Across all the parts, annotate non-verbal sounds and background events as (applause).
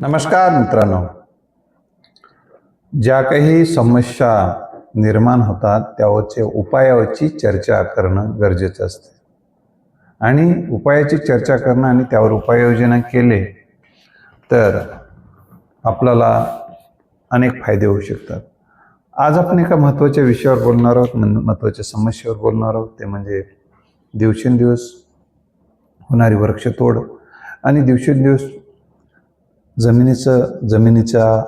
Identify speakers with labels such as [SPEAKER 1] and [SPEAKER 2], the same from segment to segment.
[SPEAKER 1] नमस्कार मित्रांनो. ज्या काही समस्या निर्माण होतात त्यावरचे उपायावरची चर्चा करणं गरजेचं असते. आणि उपायाची चर्चा करणं आणि त्यावर उपाययोजना केले तर आपल्याला अनेक फायदे होऊ शकतात. आज आपण एका महत्त्वाच्या विषयावर बोलणार आहोत महत्त्वाच्या समस्येवर बोलणार आहोत. ते म्हणजे दिवसेंदिवस होणारी वृक्षतोड आणि दिवसेंदिवस जमिनीचं जमिनीच्या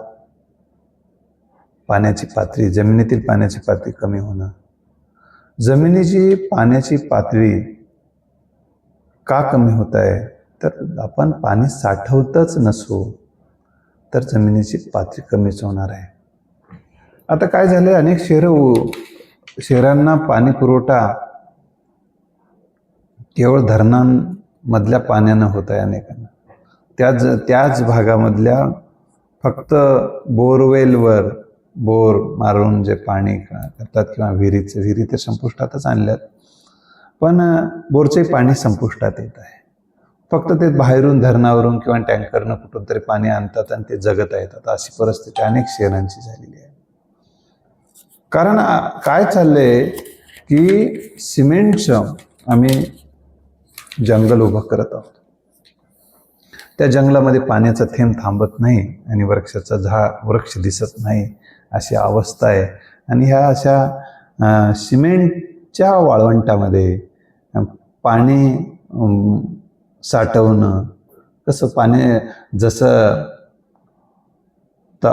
[SPEAKER 1] पाण्याची पातळी जमिनीतील पाण्याची पातळी कमी होणं. जमिनीची पाण्याची पातळी का कमी होत आहे तर आपण पाणी साठवतच नसू तर जमिनीची पातळी कमीच होणार आहे. आता काय झालं अनेक शहरं शहरांना पाणी पुरवठा केवळ धरणांमधल्या पाण्यानं होत आहे अनेकांना. त्याच त्याच भागामधल्या फक्त बोरवेलवर बोर मारून जे पाणी करतात किंवा विहिरीचं विहिरी तर संपुष्टातच आणल्यात. पण बोरचे पाणी संपुष्टात येत आहे. फक्त ते बाहेरून धरणावरून किंवा टँकरनं कुठून तरी पाणी आणतात आणि ते जगत आहेत. आता अशी परिस्थिती अनेक शहरांची झालेली आहे. कारण काय चाललंय की सिमेंटचं आम्ही जंगल उभं करत आहोत. त्या जंगलामध्ये पाण्याचा थेंब थांबत नाही आणि वृक्षाचा झाड वृक्ष दिसत नाही अशी अवस्था आहे. आणि ह्या अशा सिमेंटच्या वाळवंटामध्ये पाणी साठवणं कसं पाणी जसं त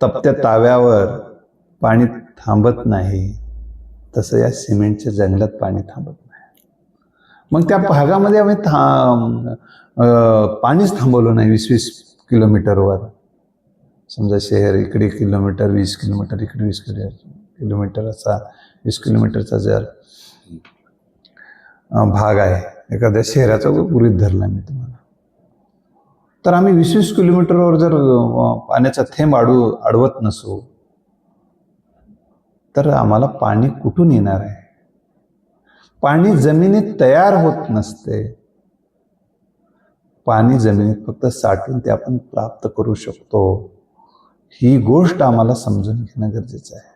[SPEAKER 1] तपत्या ताव्यावर पाणी थांबत नाही तसं या सिमेंटच्या जंगलात पाणी थांबत मग त्या भागामध्ये आम्ही थांब पाणीच थांबवलं नाही वीस वीस किलोमीटरवर. समजा शहर इकडे किलोमीटर वीस किलोमीटर इकडे वीस किलो किलोमीटर असा वीस किलोमीटरचा जर भाग आहे. एखाद्या शहराचा गृहित धरला मी तुम्हाला. तर आम्ही वीस वीस किलोमीटरवर जर पाण्याचा थेंब अडू अडवत नसू तर आम्हाला पाणी कुठून येणार आहे? पाणी जमिनीत तयार होत नसते. पाणी जमिनीत फक्त साठवून ते आपण प्राप्त करू शकतो. ही गोष्ट आम्हाला समजून घेणं गरजेचं आहे.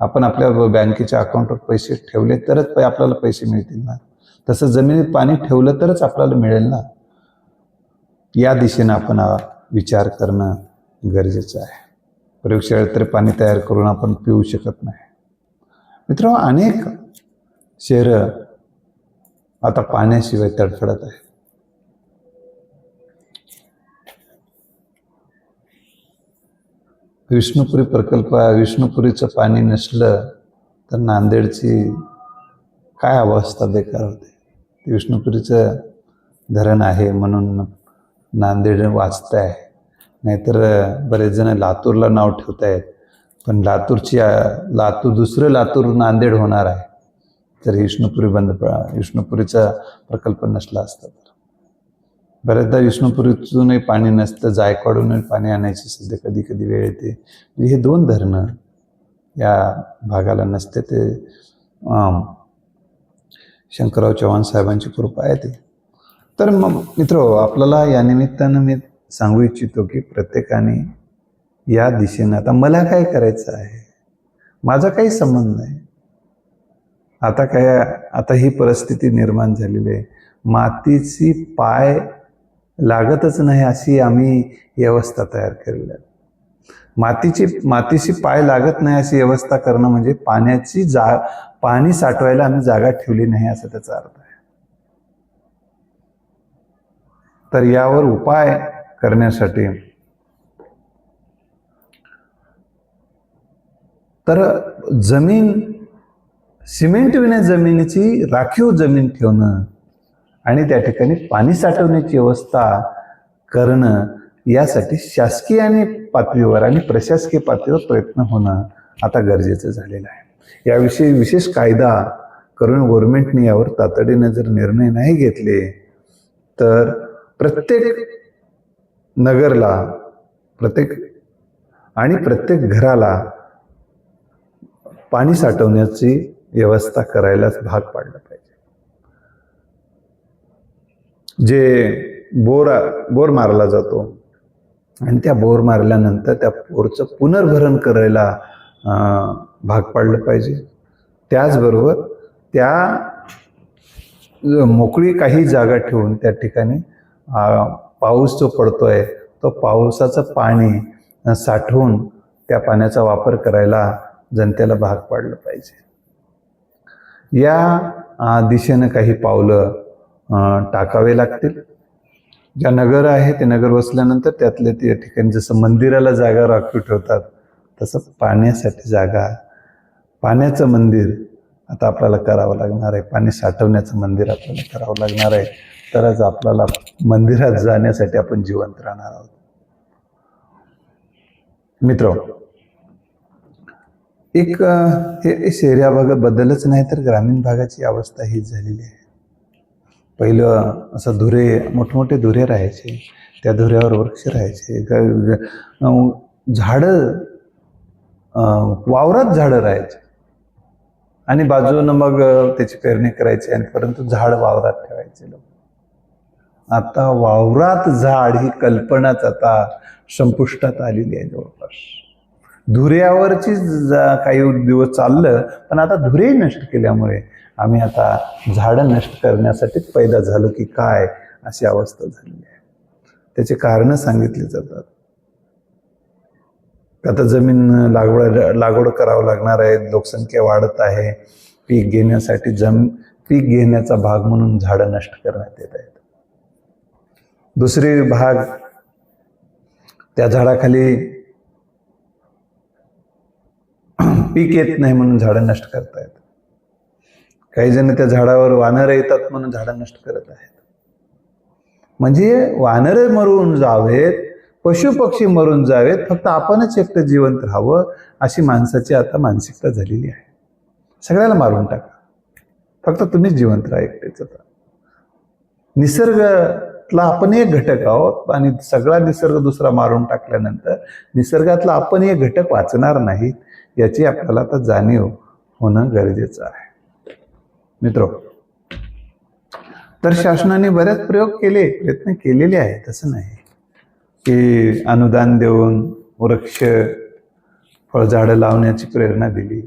[SPEAKER 1] आपण आपल्या बँकेच्या अकाउंटवर पैसे ठेवले तरच पै- आपल्याला पैसे मिळतील ना? तसं जमिनीत पाणी ठेवलं तरच आपल्याला मिळेल ना? या दिशेनं आपण विचार करणं गरजेचं आहे. प्रयोगशाळेत तर पाणी तयार करून आपण पिऊ शकत नाही. मित्र अनेक शहरं आता पाण्याशिवाय तडफडत आहे. विष्णुपुरी प्रकल्प विष्णुपुरीचं पाणी नसलं तर नांदेडची काय अवस्था बेकार होते? विष्णुपुरीचं धरण आहे म्हणून नांदेड वाचत आहे नाहीतर बरेच जण लातूरला नाव ठेवत आहेत पण लातूरची लातूर दुसरं लातूर नांदेड होणार आहे. तर विष्णुपुरी बंद विष्णुपुरीचा प्रकल्प नसला असता तर. बऱ्याचदा विष्णुपुरीतूनही पाणी नसतं जायकवाडूनही पाणी आणायची सध्या कधी कधी वेळ येते. म्हणजे हे दोन धरणं या भागाला नसते ते शंकरराव चव्हाण साहेबांची कृपा आहे ते. तर मग मित्र आपल्याला या निमित्तानं मी सांगू इच्छितो की प्रत्येकाने या दिशेनं आता मला काय करायचं आहे? माझा काही संबंध नाही. आता काय आता ही परिस्थिती निर्माण झालेली आहे. मातीची पाय लागतच नाही अशी आम्ही व्यवस्था तयार केलेली आहे. मातीची मातीशी पाय लागत नाही अशी व्यवस्था करणं म्हणजे पाण्याची जा पाणी साठवायला आम्ही जागा ठेवली नाही असा त्याचा अर्थ आहे. तर यावर उपाय करण्यासाठी तर जमीन सिमेंट विना जमिनीची राखीव जमीन ठेवणं आणि त्या ठिकाणी पाणी साठवण्याची व्यवस्था करणं यासाठी शासकीय आणि पातळीवर आणि प्रशासकीय पातळीवर प्रयत्न होणं आता गरजेचं झालेलं आहे. याविषयी विशेष कायदा करून गव्हर्नमेंटने यावर तातडीनं जर निर्णय नाही घेतले तर प्रत्येक नगरला प्रत्येक आणि प्रत्येक घराला पाणी साठवण्याची व्यवस्था करायलाच भाग पाडलं पाहिजे. जे बोर बोर मारला जातो आणि त्या बोर मारल्यानंतर त्या बोरचं पुनर्भरण करायला भाग पाडलं पाहिजे. त्याचबरोबर त्या मोकळी काही जागा ठेवून त्या ठिकाणी पाऊस जो पडतोय तो पावसाचं पाणी साठवून त्या पाण्याचा वापर करायला जनतेला भाग पाडलं पाहिजे. या दिशेनं काही पावलं टाकावे लागतील. ज्या नगर आहे ते नगर वसल्यानंतर त्यातले त्या ठिकाणी जसं मंदिराला जागा राखीव ठेवतात तसं पाण्यासाठी जागा. पाण्याचं मंदिर आता आपल्याला करावं लागणार आहे. पाणी साठवण्याचं मंदिर आपल्याला करावं लागणार आहे. तरच आपल्याला मंदिरात जाण्यासाठी आपण जिवंत राहणार आहोत. मित्र एक हे हे शहरी भागाबद्दलच नाही तर ग्रामीण भागाची अवस्था हीच झालेली आहे. पहिलं असं धुरे मोठमोठे धुरे राहायचे त्या धुऱ्यावर वृक्ष राहायचे झाडं वावरात झाडं राहायचे. आणि बाजूनं मग त्याची पेरणी करायची आणि परंतु झाड वावरात ठेवायचे लोक. आता वावरात झाड ही कल्पनाच आता संपुष्टात आलेली आहे जवळपास. धुऱ्यावरचीच जा- काही दिवस चाललं पण आता धुरे नष्ट केल्यामुळे आम्ही आता झाडं नष्ट करण्यासाठीच पैदा झालो की काय अशी अवस्था झालेली आहे. त्याचे कारणं सांगितली जातात. आता जमीन लागवड लागवड करावं लागणार आहे लोकसंख्या वाढत आहे पीक घेण्यासाठी जम पीक घेण्याचा भाग म्हणून झाडं नष्ट करण्यात येत आहेत. दुसरे भाग त्या झाडाखाली पीक येत नाही म्हणून झाडं नष्ट करतायत काही जण त्या झाडावर वानरं येतात म्हणून झाडं नष्ट करत आहेत. म्हणजे वानरं मरून जावेत पशु पक्षी मरून जावेत फक्त आपणच एकटं जिवंत राहावं अशी माणसाची आता मानसिकता झालेली आहे. सगळ्याला मारून टाका. फक्त तुम्हीच जिवंत राहा एकटेच आता. निसर्गातला आपण एक घटक आहोत आणि सगळा निसर्ग दुसरा मारून टाकल्यानंतर निसर्गातला आपण एक घटक वाचणार नाहीत. याची आपल्याला आता जाणीव होणं गरजेचं आहे. मित्र तर शासनाने बरेच प्रयोग केले प्रयत्न केलेले आहे तसं नाही. की अनुदान देऊन वृक्ष फळझाडं लावण्याची प्रेरणा दिली.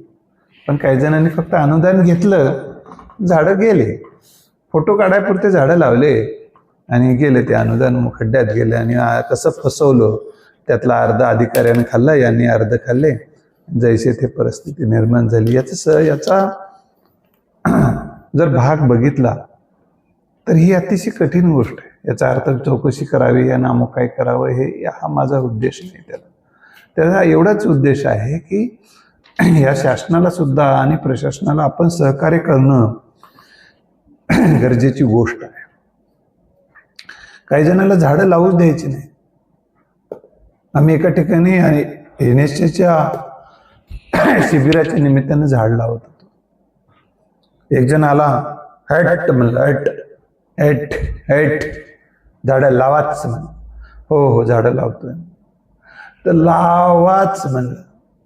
[SPEAKER 1] पण काही जणांनी फक्त अनुदान घेतलं झाडं गेले. फोटो काढायपुरते झाडं लावले आणि गेले ते अनुदान खड्ड्यात गेले आणि कसं फसवलं त्यातला अर्ध अधिकाऱ्याने खाल्ला यांनी अर्ध खाल्ले. जैसे ते परिस्थिती निर्माण झाली. याचा स याचा जर भाग बघितला तर ही अतिशय कठीण गोष्ट आहे. याचा अर्थ चौकशी करावी या नामो काय करावं हे हा माझा उद्देश नाही त्याला. त्याचा एवढाच उद्देश आहे की या शासनाला सुद्धा आणि प्रशासनाला आपण सहकार्य करणं गरजेची गोष्ट आहे. काही जणांना झाडं लावूच द्यायची नाही. आम्ही एका ठिकाणी एन एस एच्या (coughs) शिबिराच्या निमित्तानं झाड लावत होतो. एक जण आला हट म्हणलं हट हट हट झाडं लावाच म्हण हो हो झाडं लावतोय. तर लावाच म्हणलं.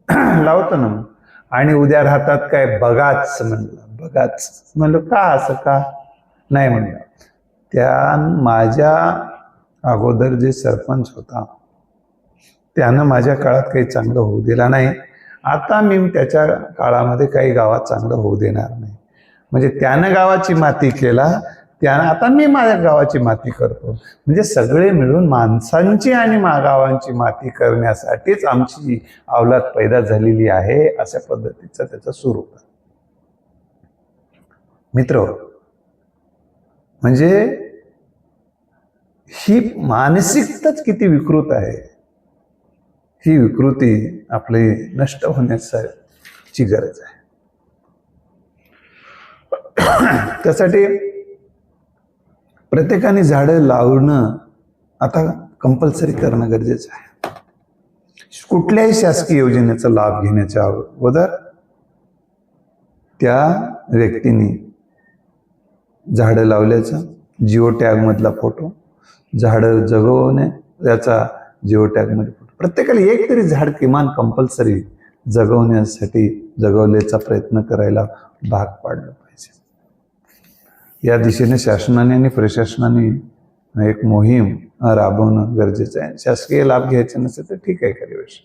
[SPEAKER 1] (coughs) लावतो ना मग. आणि उद्या राहतात काय बघाच म्हणलं. बघाच म्हणलं का असं का? नाही म्हणलं. त्या माझ्या अगोदर जे सरपंच होता त्यानं माझ्या काळात काही चांगलं होऊ दिला नाही. आता मी त्याच्या काळामध्ये काही गावात चांगलं होऊ देणार नाही. म्हणजे त्यानं गावाची माती केला त्यानं आता मी माझ्या गावाची माती करतो. म्हणजे सगळे मिळून माणसांची आणि मा गावांची माती करण्यासाठीच आमची अवलाद पैदा झालेली आहे अशा पद्धतीचं त्याचं स्वरूप मित्र म्हणजे ही मानसिकताच किती विकृत आहे. ही विकृती आपली नष्ट होण्याची गरज आहे. त्यासाठी प्रत्येकाने झाडं लावणं आता कंपल्सरी करणं गरजेचं आहे. कुठल्याही शासकीय योजनेचा लाभ घेण्याच्या अगोदर त्या व्यक्तीने झाडं लावल्याचं जिओ टॅगमधला फोटो झाडं जगवणे याचा जिओ टॅगमध्ये फोटो प्रत्येकाला एक तरी झाड किमान कंपल्सरी जगवण्यासाठी जगवल्याचा प्रयत्न करायला भाग पाडलं पाहिजे. या दिशेने शासनाने आणि प्रशासनाने एक मोहीम राबवणं गरजेचं आहे. शासकीय लाभ घ्यायचे नसेल तर ठीक आहे काही वर्ष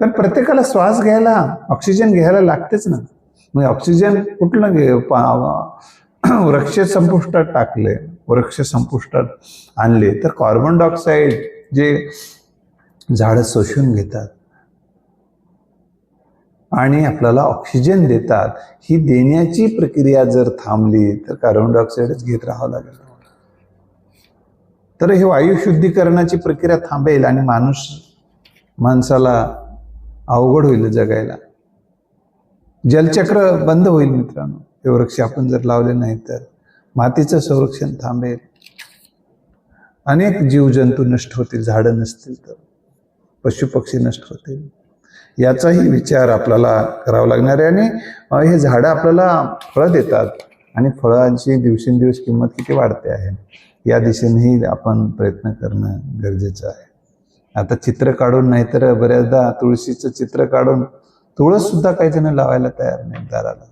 [SPEAKER 1] पण प्रत्येकाला श्वास घ्यायला ऑक्सिजन घ्यायला लागतेच ना. मग ऑक्सिजन कुठलं घे वृक्ष संपुष्टात टाकले वृक्ष संपुष्टात आणले तर कार्बन डायऑक्साईड जे झाडं शोषून घेतात. आणि आपल्याला ऑक्सिजन देतात. ही देण्याची प्रक्रिया जर थांबली तर कार्बन डायऑक्साईडच घेत राहावं लागेल. तर हे वायू शुद्धीकरणाची प्रक्रिया थांबेल आणि माणूस माणसाला अवघड होईल जगायला. जलचक्र बंद होईल मित्रांनो. हे वृक्ष आपण जर लावले नाही तर. मातीचं संरक्षण थांबेल. अनेक जीवजंतू नष्ट होतील झाडं नसतील तर. पशुपक्षी नष्ट होतील याचाही विचार आपल्याला करावा लागणार आहे. आणि हे झाडं आपल्याला फळं देतात. आणि फळांची दिवसेंदिवस किंमत किती वाढते आहे? या दिशेनेही आपण प्रयत्न करणं गरजेचं आहे. आता चित्र काढून नाहीतर बऱ्याचदा तुळशीचं चित्र काढून तुळस सुद्धा काही जण लावायला तयार नाही दाराला.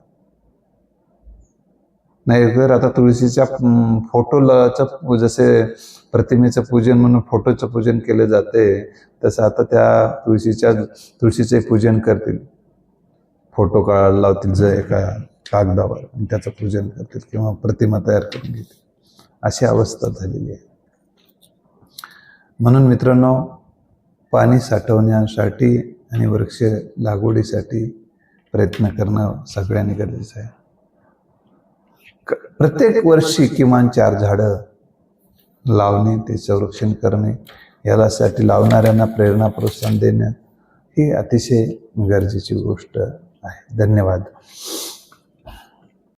[SPEAKER 1] नाही तर आता तुळशीच्या अं, फोटोलाचं जसे प्रतिमेचं पूजन म्हणून फोटोचं पूजन केलं जाते तसं आता त्या तुळशीच्या तुळशीचे पूजन करतील. फोटो काढ लावतील जर एका कागदावर आणि त्याचं पूजन करतील किंवा प्रतिमा तयार करून घेतील. अशी अवस्था झालेली आहे. म्हणून मित्रांनो पाणी साठवण्यासाठी आणि वृक्ष लागवडीसाठी प्रयत्न करणं सगळ्यांनी गरजेचं आहे. प्रत्येक वर्षी किमान चार झाडं लावणे ते संरक्षण करणे यालासाठी लावणाऱ्यांना प्रेरणा प्रोत्साहन देणं ही अतिशय गरजेची गोष्ट आहे. धन्यवाद.